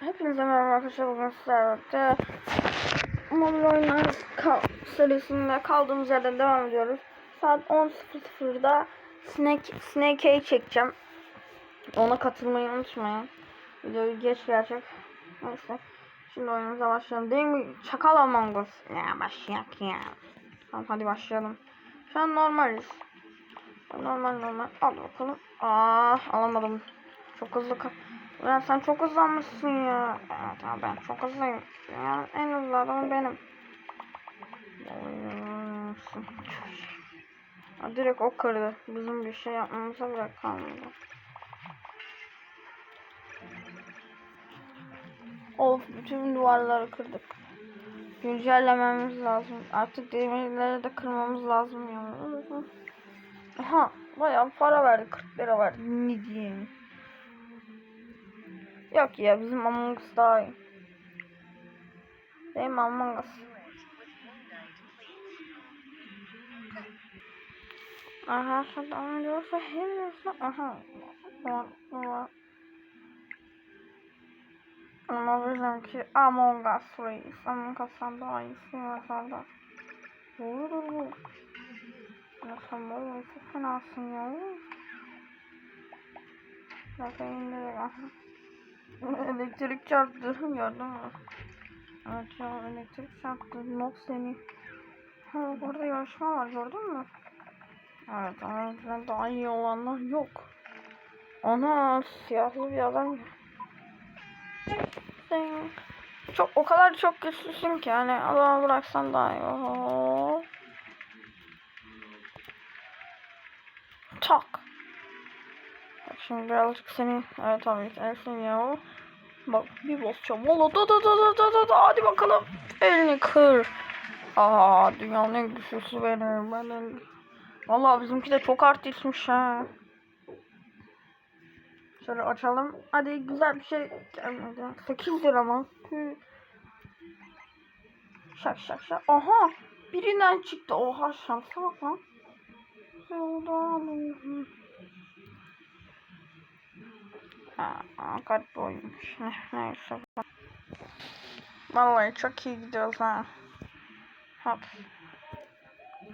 Hepinize merhaba arkadaşlar bugün sizlerle birlikte Mobil Oyunlar kal serisinde kaldığımız yerden devam ediyoruz. Saat 10.00'da Snake, Snake'yi çekeceğim. Ona katılmayı unutmayın. Videoyu geç gelecek. Neyse. Şimdi oyunumuza başlayalım. Değil mi? Çakal Among Us. Ya başlayak ya. Tamam hadi başlayalım. Şu an normaliz. Normal normal. Al bakalım. Aa alamadım. Çok hızlı ka Ulan sen çok hızlanmışsın ya. Evet abi ben çok hızlıyım. Yani en hızlı adam benim. Ha, direkt o kırdı. Bizim bir şey yapmamıza bile kalmadı. Of bütün duvarları kırdık. Güncellememiz lazım. Artık demirleri de kırmamız lazım ya. Aha bayağı para verdi 40 lira verdi. Ne diyeyim. Yok ya bizim Among Us daha iyi. Değil mi Among Us? Aha şuradan diyorsa hepsi aha. Ama bizimki Among Us Reis. Among Us'tan daha iyisi sende. Vurur. Sen böyle çok fenasın ya. Bakın indirek aha. elektrik çarptı gördün mü? Ya elektrik çarptı. Not seni. Ha orada yarışma var gördün mü? Evet ama bizden daha iyi olanlar yok. Ana siyahlı bir adam. Çok o kadar çok güçlüsün ki yani adamı bıraksan daha iyi. Oho. Tak. Şimdi birazcık seni evet tabii ki Elsin ya. Bak bir basacağım. Valla da da da da da da da hadi bakalım. Elini kır. Aa dünyanın en güçlüsü benim. Ben en... Valla bizimki de çok artistmiş ha. Şöyle açalım. Hadi güzel bir şey gelmedi. 8 lira mı? Şak şak şak. Aha. Birinden çıktı. Oha şansa bak lan. Yoldan. Ha, garip oyunmuş. Neyse. Vallahi çok iyi gidiyoruz ha. Hop.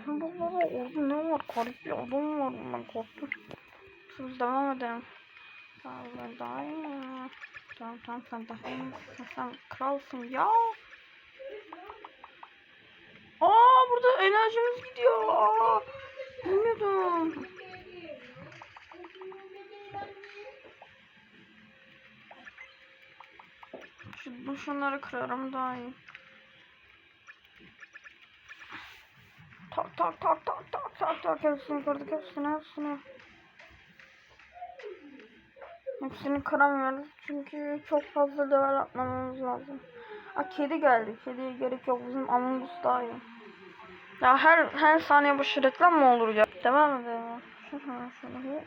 Baba baba orada ne var? Garip bir adam var. Ben korktum. Siz devam edelim. Vallahi daha iyi. Tamam tamam sen daha iyisin. Sen kralsın ya. Aa burada enerjimiz gidiyor. Aa, bilmiyordum. Şunları kırarım daha iyi. Tak tak tak tak tak tak tak hepsini kırdık hepsini hepsini. Hepsini kıramıyoruz çünkü çok fazla level atmamamız lazım. Aa kedi geldi. Kediye gerek yok. Bizim Among Us daha iyi. Ya her her saniye bu reklam mı olur ya? Devam edelim. Şu, şunu.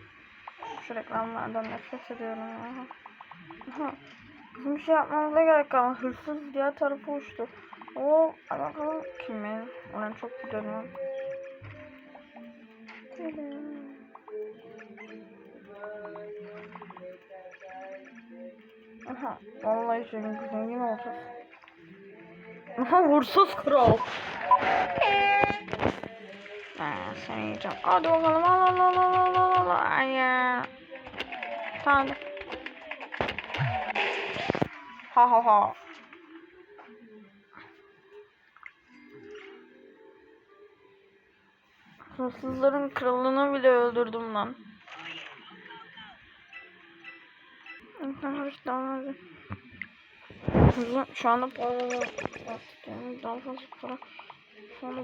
Şu reklamlardan nefret ediyorum ya. Bizim şey yapmamıza gerek kalmadı. Hırsız diğer tarafa uçtu. O bakalım kimi? Ona çok gidiyorum. Aha, vallahi senin yine olacak. Aha, hırsız kral. Ha, seni yiyeceğim. Hadi bakalım, al al al al al al al. Ay ya. Tamam. Ha ha kralını bile öldürdüm lan. Şu anda para daha fazla para. Şu anda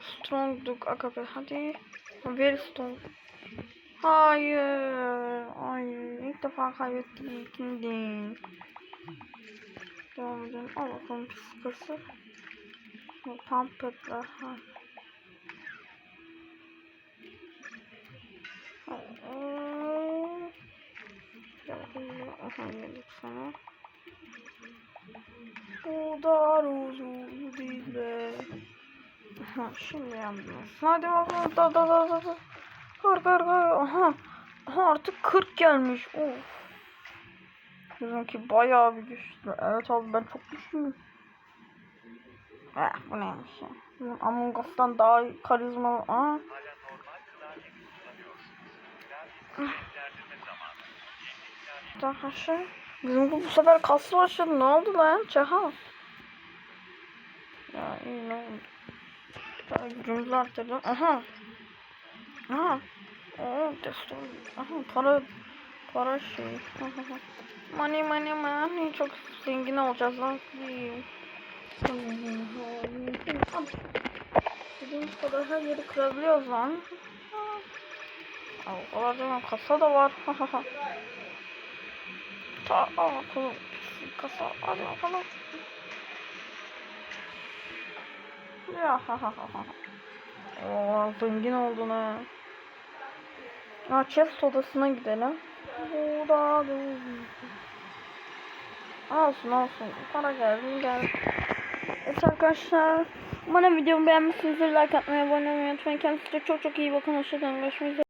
strongduk akabe hadi. Very strong. Hayır. Hayır. İlk defa kaybettik. Şimdi. Devam edelim. Al bakalım sıkısı. Pumpetler. Ha. Aha geldik sana. O da uzun değil be. Aha şimdi yandınız. Hadi bakalım da da da da. Kır kır kır. Aha. Aha artık 40 gelmiş. Of. Bizimki bayağı bir güçlü. Evet abi ben çok güçlüyüm. Eh bu neymiş ya. Bizim Among Us'tan daha karizmalı. Aa. Arkadaşlar bizim bu, bu sefer kaslı başladı. Ne oldu lan? Çaha. Ya iyi ne oldu? Daha gücümüzü arttırdım. Aha. Aha. Oo destur. Aha para para şey. Money money money çok zengin olacağız lan. Dediğimiz kadar her yeri kırabiliyoruz lan. Aa, O kadar değil mi? Kasa da var. Ta aa, kulu- kasa hadi bakalım. Ya ha ha ha ha. Oo, zengin oldun ha. Aa, chest odasına gidelim. Burada Olsun olsun. Para geldi geldi. Evet arkadaşlar. Umarım videomu beğenmişsinizdir. Like atmayı, abone olmayı unutmayın. Kendinize çok çok iyi bakın. Hoşçakalın. Görüşmek üzere.